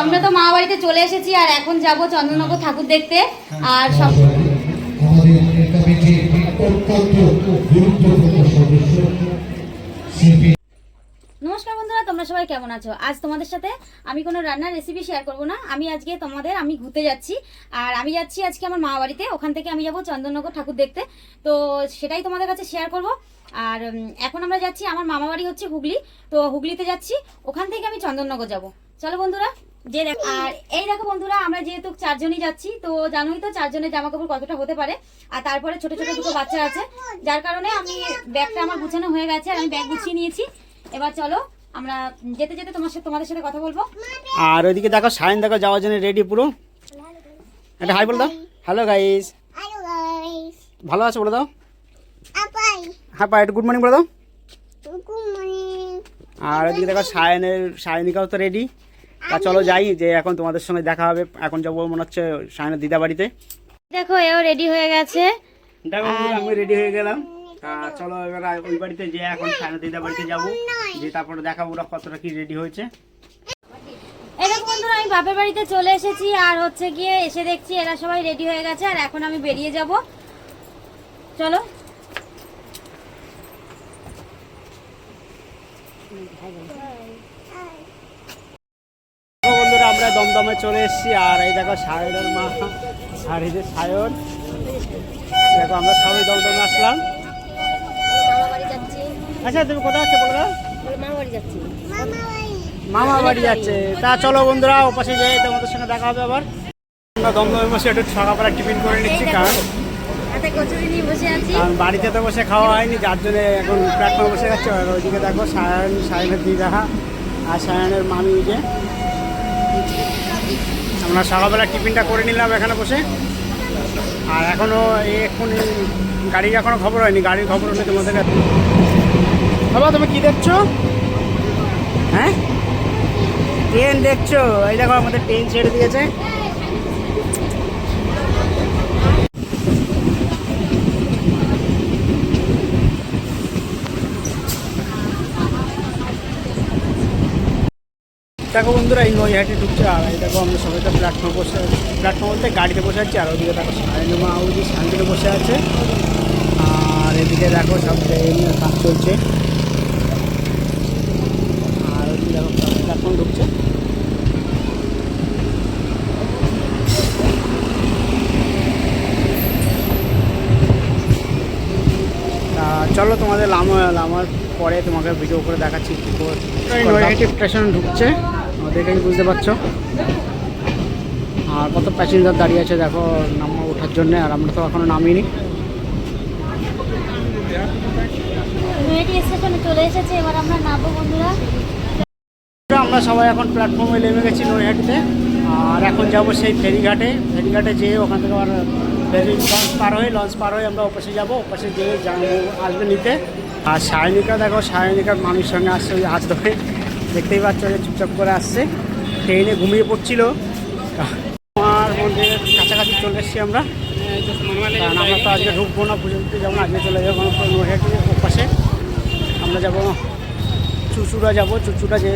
আমরা তো মা বাড়িতে চলে এসেছি আর এখন যাব চন্দননগর ঠাকুর দেখতে। আর সব নমস্কার বন্ধুরা, তোমরা সবাই কেমন আছো? আজ তোমাদের সাথে আমি কোনো রান্নার রেসিপি শেয়ার করব না। আমি আজকে তোমাদের, আমি ঘুরতে যাচ্ছি। আর আমি যাচ্ছি আজকে আমার মা বাড়িতে। ওখান থেকে আমি যাব চন্দননগর ঠাকুর দেখতে। তো সেটাই তোমাদের কাছে শেয়ার করব। আর এখন আমরা যাচ্ছি, আমার মামা বাড়ি হচ্ছে হুগলি। তো হুগলিতে যাচ্ছি। ওখান থেকে আমি চন্দননগর যাব। চলো বন্ধুরা যে দেখো আর এই দেখো বন্ধুরা আমরা যেহেতু চারজনই যাচ্ছি তো জানোই তো চারজনের জামা কাপড় কতটা হতে পারে। আর তারপরে ছোট ছোট দুটো বাচ্চা আছে যার কারণে আমি ব্যাগটা আমার গুছানো হয়ে গেছে আর আমি ব্যাগ গুছিয়ে নিয়েছি। এবার চলো আমরা যেতে যেতে তোমার সাথে তোমাদের সাথে কথা বলব। আর ওইদিকে দেখো সাইন দেখো যাওয়ার জন্য রেডি পুরো। একটা হাই বলে দাও। Hello guys. ভালো আছো বলে দাও. হ্যাঁ পা একটু গুড মর্নিং বলে দাও. আর ওইদিকে দেখো সায়নের সায়নিকাও তো রেডি তা চলো যাই যে এখন তোমাদের সঙ্গে দেখা হবে। এখন যাব মনে হচ্ছে সায়নের দিদা বাড়িতে। দেখো এও রেডি হয়ে গেছে। দেখো আমি রেডি হয়ে গেলাম। তা চলো এবার ওই বাড়িতে যে এখন সায়নের দিদা বাড়িতে যাব। যে তারপরে দেখাবো ওরা কতটা কি রেডি হয়েছে। এই দেখো বন্ধুরা আমি বাপের বাড়িতে চলে এসেছি। আর হচ্ছে গিয়ে এসে দেখছি এরা সবাই রেডি হয়ে গেছে। আর এখন আমি বেরিয়ে যাব। চলো। তো বন্ধুরা আমরা দমদমে চলে এসেছি। আর এই দেখো সায়নের মা আর এই যে সায়ন। দেখো আমরা সবাই দমদমে আসলাম। আচ্ছা তুমি কোথায় আছো বলে দাও মামা বাড়ি যাচ্ছি। তা চলো বন্ধুরা ওপাশে যাই তোমাদের সঙ্গে দেখা হবে আবার। আমরা দমদমে বসে একটু সকালবেলা টিফিন করে নিচ্ছি কারণ বাড়িতে তো বসে খাওয়া হয়নি যার জন্য এখন প্ল্যাটফর্মে বসে যাচ্ছে আর ওইদিকে দেখো সায়ন সায়নের দিদা আর সায়নের মামি যে। আমরা সকালবেলা টিফিনটা করে নিলাম এখানে বসে। আর এখনও এখন গাড়ির এখনও খবর হয়নি, গাড়ির খবর হলে তোমাদের কাছে বাবা, তুমি কি দেখছ? হ্যাঁ? ট্রেন দেখছ? এই দেখো আমাদের ট্রেন ছেড়ে দিয়েছে। দেখো বন্ধুরা, এই নৈহাটি ঢুকছে আর এই দেখো আমরা সবাই তো প্ল্যাটফর্মে বসে প্ল্যাটফর্ম বলতে গাড়িতে বসে আছি, আর ওদিকে দেখো সায়নী মা ওদিকে শান্তিতে বসে আছে। আর এদিকে দেখো সব ট্রেন কাজ চলছে। আর ওদিকে দেখো প্ল্যাটফর্ম ঢুকছে। চলো তোমাদের লামা লামার পরে তোমাকে ভিডিও করে দেখাচ্ছি, কী করে স্টেশন ঢুকছে। দেখেই বুঝতে পারছ? আর কত প্যাসেঞ্জার দাঁড়িয়ে আছে দেখো নাম ওঠার জন্য আর আমরা তো এখনও নামিনি। নৈহাটি চলে এসেছে এবার আমরা নামবো বন্ধুরা। আমরা সবাই এখন প্ল্যাটফর্মে নেমে গেছি নৈহাটিতে আর এখন যাব সেই ফেরিঘাটে। ফেরিঘাটে যেয়ে ওখান থেকে আবার ফেরি লঞ্চ পার হয়ে লঞ্চ পার হয়ে আমরা ওপাশে যাব। ওপাশে যেয়ে আসবে নিতে। আর সায়নিকা দেখো সায়নিকার মামির সঙ্গে আসছে হাত ধরে। দেখতেই পাচ্ছ যে চুপচাপ করে আসছে। ট্রেনে ঘুমিয়ে পড়ছিল। আমার মন্দিরের কাছাকাছি চলে এসেছি আমরা। আমরা তো আজকে ঢুকবো না পুজো দিতে যাব না, আজকে চলে যাব ওপাশে আমরা যাব চুচুড়া যাব, চুচুড়া যে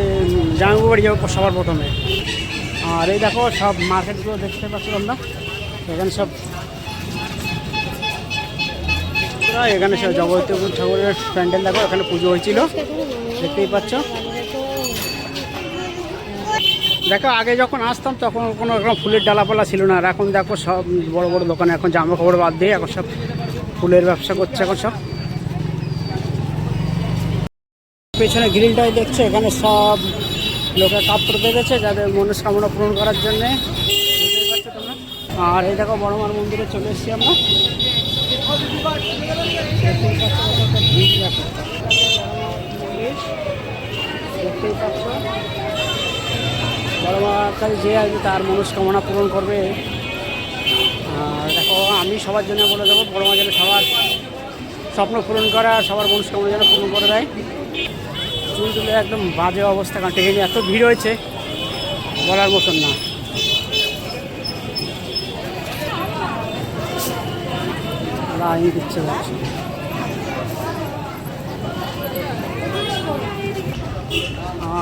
জামাইবাবু বাড়ি যাব সবার প্রথমে। আর এই দেখো, সব মার্কেটগুলো দেখতে পাচ্ছি আমরা এখানে সব এখানে সব জগতীয় ঠাকুরের প্যান্ডেল দেখো, এখানে পুজো হয়েছিল। দেখতেই পাচ্ছ। দেখো, আগে যখন আসতাম তখন কোনো রকম ফুলের ডালাপালা ছিল না। আর এখন দেখো, সব বড় বড় দোকানে এখন জামা কাপড় বাদ দিয়ে এখন সব ফুলের ব্যবসা করছে এখন সব। পেছনে গ্রিলটাই দেখছে, এখানে সব লোকের কাপড় বেঁধেছে যাদের মনস্কামনা পূরণ করার জন্যে। আর এই দেখো বড়মার মন্দিরে চলে এসেছি আমরা। দেখতেই পাচ্ছো? বড়মার কাছে যে আসবে তার মনস্কামনা পূরণ করবে। দেখো, আমি সবার জন্য বলে দেবো, বড়মা যেন সবার স্বপ্ন পূরণ করে আর সবার মনস্কামনা যেন পূরণ করে দেয়। চুল তুলে একদম বাজে অবস্থা কারণ ট্রেনে এত ভিড় হয়েছে, বলার মতন না। লাইন দিচ্ছে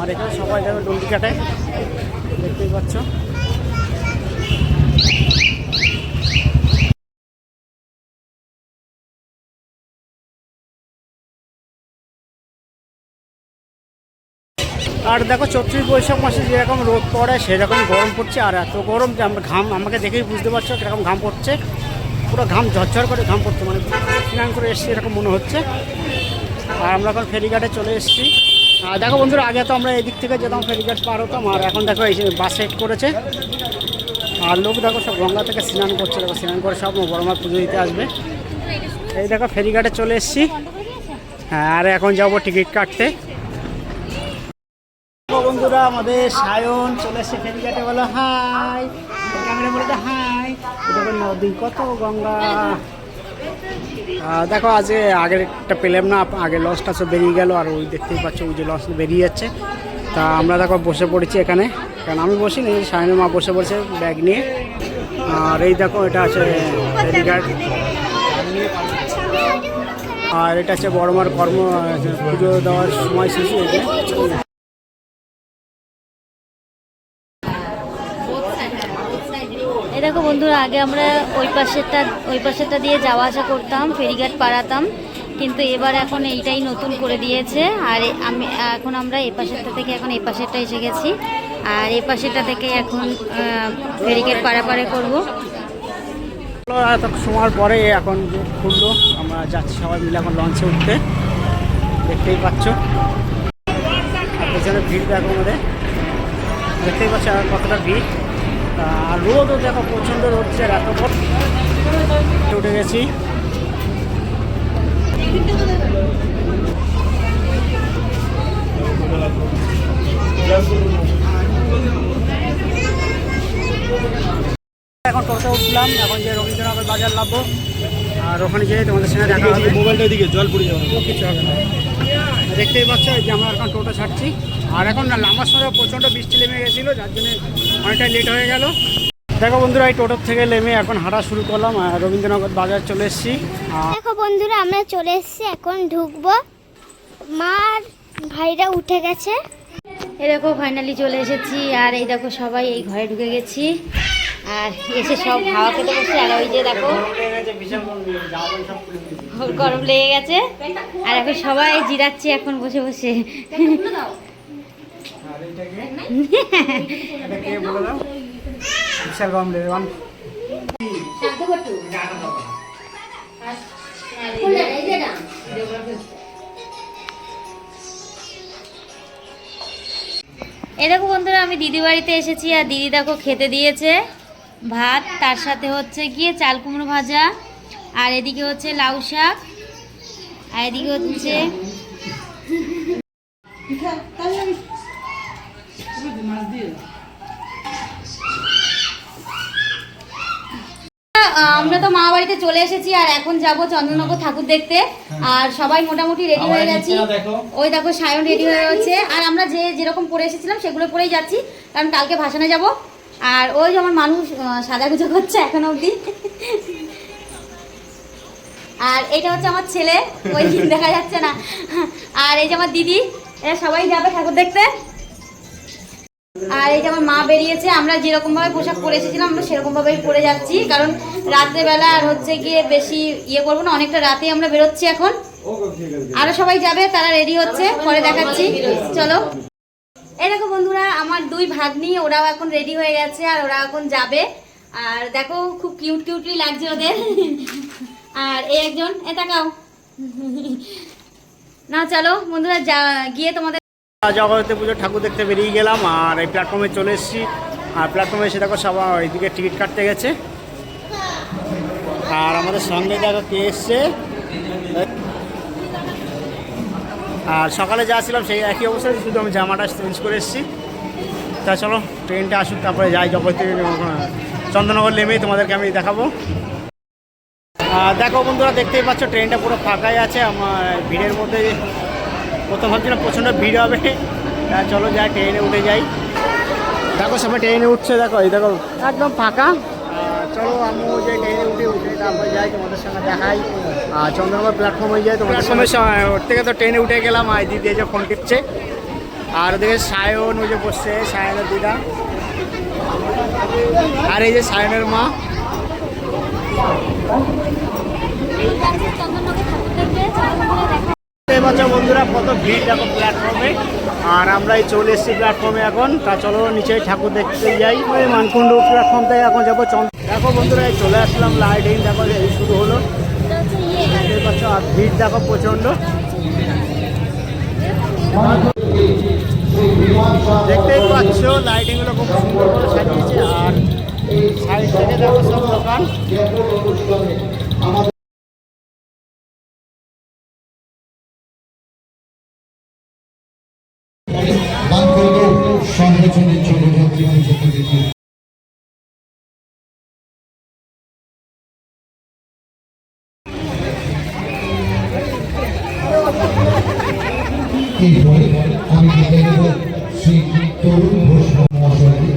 আর এখানে সবাই যাবে ডন্ডি কাটায়। দেখতেই পাচ্ছ। আর দেখো, চৈত্রিশ বৈশাখ মাসে যেরকম রোদ পড়ে সেরকম গরম পড়ছে। আর এত গরম যে আমরা ঘাম, আমাকে দেখেই বুঝতে পারছ কীরকম ঘাম পড়ছে। পুরো ঘাম ঝরঝর করে ঘাম পড়ছে মানে স্নান করে এসছি এরকম মনে হচ্ছে। আর আমরা এখন ফেরিঘাটে চলে এসেছি। দেখো বন্ধুরা, আগে তো আমরা এদিক থেকে যেতাম, ফেরিঘাট পার হতাম, আর এখন দেখো এই বাস সেট করেছে। আর লোক দেখো সব গঙ্গা থেকে স্নান করছে, দেখো স্নান করে সব বড় মা পুজো দিতে আসবে। এই দেখো ফেরিঘাটে চলে এসেছি। হ্যাঁ আর এখন যাব টিকিট কাটতে। বন্ধুরা, আমাদের সায়ন চলে এসেছে ফেরিঘাটে, বলো, হাই। ক্যামেরা বলে হাই। দেখো নদী, কত গঙ্গা। দেখো, আজকে আগের একটা পেলাম না, আগে লসটা সব বেরিয়ে গেল, আর ওই দেখতেই পাচ্ছ ওই যে লস বেরিয়ে যাচ্ছে। তা আমরা দেখো, বসে পড়েছি এখানে। কারণ আমি বসি নি সায়নের মা বসে পড়েছে ব্যাগ নিয়ে। আর এই দেখো, এটা আছে ফেরিঘাট আর এটা হচ্ছে বড়মার কর্ম পুজো দেওয়ার সময় শেষে এই যে এই দেখো বন্ধুরা আগে আমরা ওই পাশেরটা ওই পাশেরটা দিয়ে যাওয়া আসা করতাম, ফেরিঘাট পাড়াতাম। কিন্তু এবার এখন এইটাই নতুন করে দিয়েছে। আর আমি, এখন আমরা এ পাশেরটা থেকে এখন এ পাশেরটা এসে গেছি। আর এ পাশেরটা থেকে এখন ফেরিঘাট পাড়াপাড়ে করব। এত সময়ের পরে এখন খুললো। আমরা যাচ্ছি সবাই মিলে এখন লঞ্চে উঠতে। দেখতেই পাচ্ছ। পেছনে ভিড় দেখো আমাদের। দেখতেই পাচ্ছ কতটা ভিড়। আর রোদও দেখো প্রচণ্ড হচ্ছে এত বড় উঠে গেছি। এখন টোটো উঠলাম এখন যে রবীন্দ্রনাথের বাজার লাভবো আর ওখানে যেয়ে তোমাদের সঙ্গে দেখা হবে। মোবাইলটা দিকে জল পড়ে যাবে। কিছু হবে না। দেখতেই পাচ্ছ এই যে আমরা এখন টোটো ছাড়ছি। আর এখন না লাম্বার সময় প্রচণ্ড বৃষ্টি নেমে গেছিল যার জন্য অনেকটাই লেট হয়ে গেল। দেখো বন্ধুরা এই টোটোর থেকে নেমে এখন হাঁটা শুরু করলাম আর রবীন্দ্রনগর বাজার চলে এসেছি। দেখো বন্ধুরা আমরা চলে এসেছি এখন ঢুকবো। মার ভাইরা উঠে গেছে। এই দেখো ফাইনালি চলে এসেছি আর এই দেখো সবাই এই ঘরে ঢুকে গেছি। আর এসে সব হাওয়া খেতে বসে আর ওই যে দেখো গরম লেগে গেছে। আর এখন সবাই জিরাচ্ছি, এখন বসে বসে। এই দেখো বন্ধুরা, আমি দিদি বাড়িতে এসেছি, আর দিদি দেখো খেতে দিয়েছে ভাত, তার সাথে হচ্ছে গিয়ে চাল কুমড়ো ভাজা। আর এদিকে হচ্ছে লাউ শাক আর এদিকে হচ্ছে আমরা তো মা বাড়িতে চলে এসেছি আর এখন যাব চন্দননগর ঠাকুর দেখতে। আর সবাই মোটামুটি রেডি হয়ে গেছি। ওই দেখো সায়ন রেডি হয়ে গেছে। আর আমরা যে যেরকম পরে এসেছিলাম সেগুলো পরেই যাচ্ছি কারণ কালকে ভাসানে যাব। আর ওই যে আমার মানুষ সাজাগুজো করছে এখন অবধি। আর এটা হচ্ছে আমার ছেলে, ওই দেখা যাচ্ছে না। আর এই যে আমার দিদি, এরা সবাই যাবে ঠাকুর দেখতে। আর এই যে আমার মা বেরিয়েছে, আমরা যেরকম ভাবে পোশাক পরে এসেছিলাম, আমরা সেরকম ভাবেই পরে যাচ্ছি। কারণ রাত্রেবেলা আর হচ্ছে গিয়ে বেশি ইয়ে করব না, অনেকটা রাতে আমরা বেরোচ্ছি এখন। আরও সবাই যাবে, তারা রেডি হচ্ছে, পরে দেখাচ্ছি। চলো। এই দেখো বন্ধুরা, আমার দুই ভাগ্নি, ওরাও এখন রেডি হয়ে গেছে, আর ওরা এখন যাবে। আর দেখো, খুব কিউট কিউটলি লাগছে ওদের। আর এই একজন, এ তাকাও। না, চলো, বন্ধুরা, যা, গিয়ে তোমাদের জগদ্ধাত্রী পুজোর ঠাকুর দেখতে বেরিয়ে গেলাম, আর এই প্ল্যাটফর্মে চলে এসেছি। আর প্ল্যাটফর্মে এসে দেখো, সবাই ওইদিকে টিকিট কাটতে গেছে। আর আমাদের সঙ্গে দেখো কে এসছে? আর সকালে যা ছিলাম, সেই একই অবস্থায় শুধু আমি জামাটা চেঞ্জ করে এসেছি। তা চলো, ট্রেনটা আসুক, তারপরে যাই জগদ্ধাত্রী চন্দননগর নেমেই তোমাদেরকে আমি দেখাবো। দেখো বন্ধুরা দেখতেই পাচ্ছ ট্রেনটা পুরো ফাঁকাই আছে। আমার ভিড়ের মধ্যে প্রথম ভাবছিলাম প্রচণ্ড ভিড় হবে। তা চলো যাই ট্রেনে উঠে যাই। দেখো সবাই ট্রেনে উঠছে দেখো এই দেখো। একদম ফাঁকা। চলো আমি যে ট্রেনে উঠে উঠে তারপরে যাই তোমাদের সঙ্গে দেখাই। আর চন্দ্রনগর প্ল্যাটফর্ম হয়ে যায় তোমাদের সঙ্গে। ওর থেকে তো ট্রেনে উঠে গেলাম আর দিদি যে ফোন টিপছে আর ওদিকে সায়ন ওই যে বসছে সায়নের দিদা। আর এই যে সায়নের মা। বন্ধুরা, কত ভিড় দেখো প্ল্যাটফর্মে আর আমরা এই চলে এসেছি প্ল্যাটফর্মে এখন। তা চলো নিচে ঠাকুর দেখতে যাই। ওই মানকুণ্ডু প্ল্যাটফর্ম থেকে এখন যাব দেখো বন্ধুরা, এই চলে আসলাম লাইটিং দেখো শুরু হলো। আর ভিড় দেখো প্রচণ্ড। দেখতেই পাচ্ছ লাইটিংগুলো খুব সুন্দর করে সাজিয়েছে। আর সাইড থেকে দেখো সব দোকান। সংগঠনের জনযাত্রী অংশগ্রহণ এরপরে আমি ডেকে নেব শ্রী তরুণ ঘোষ মহাশয়কে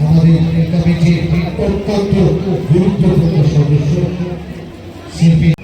আমাদের কমিটির অত্যন্ত গুরুত্বপূর্ণ সদস্য, শিল্পী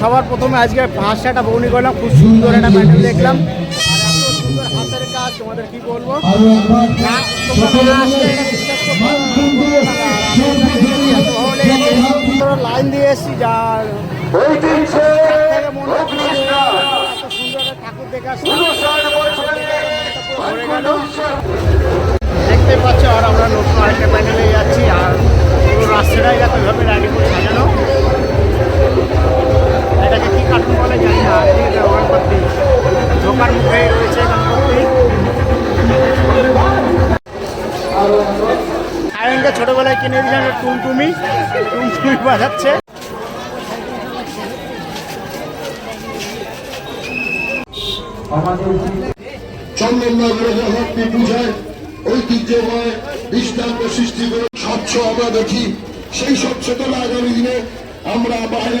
সবার প্রথমে আজকে পাঁচশো একটা বৌনি করলাম খুব সুন্দর একটা প্যান্ডেল দেখলাম। আর সুন্দর হাতের কাজ তোমাদের কি বলব? লাইন দিয়ে এসেছি যার ঠাকুর দেখে। দেখতে পাচ্ছ আর আমরা নতুন আরেকটা প্যান্ডেলে যাচ্ছি আর পুরো রাস্তাটাই দেখো এভাবে রাইডিং করে সাজানো। এটাকে কি কার্টুন বলে জানি না গণপতি ঢোকার মুখে রয়েছে গণপতি আয়নকে ছোটবেলায় কিনে দিয়েছিলাম টুমটুমি টুমটুমি বাজাচ্ছে। চন্দননগরে জগৎটি পূজায় ঐতিহ্যময় দৃষ্টান্ত সৃষ্টি করে স্বচ্ছ আমরা দেখি। সেই স্বচ্ছতা আগামী দিনে আমরা বাইরে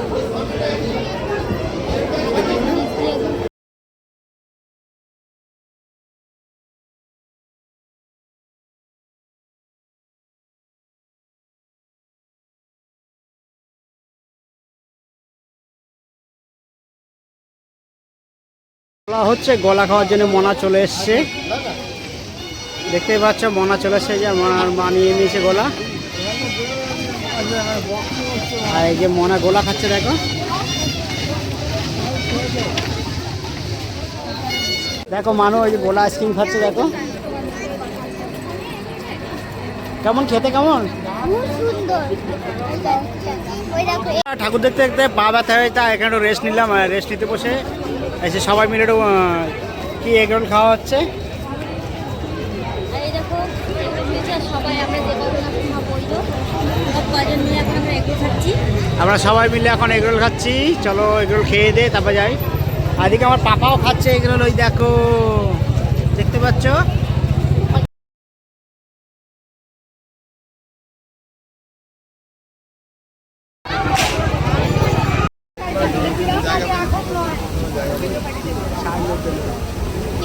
বলা হচ্ছে গলা খাওয়ার জন্য মনা চলে এসছে। দেখতেই পাচ্ছ মনা চলে এসছে যে মনার মানিয়ে নিয়েছে গলা। আর এই যে মনা গোলা খাচ্ছে দেখো। দেখো মানু ওই যে গোলা আইসক্রিম খাচ্ছে দেখো। কেমন খেতে কেমন? ঠাকুর দেখতে দেখতে পা ব্যথা হয়ে তা এখানে রেস্ট নিলাম রেস্ট নিতে বসে এসে সবাই মিলে একটু কি এগ রোল খাওয়া হচ্ছে? আমরা সবাই মিলে এখন এগরোল খাচ্ছি। চলো এগরোল খেয়ে দে তারপর যাই। আদিকে আমার পাপাও খাচ্ছে এগরোল ওই দেখো। দেখতে পাচ্ছ?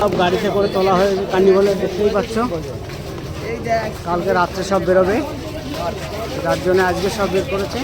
সব গাড়িতে করে তোলা হয়ে কার্নিভালে দেখতেই পাচ্ছ। কালকে রাত্রে সব বেরোবে। যার জন্য আজকে সব বের করেছে।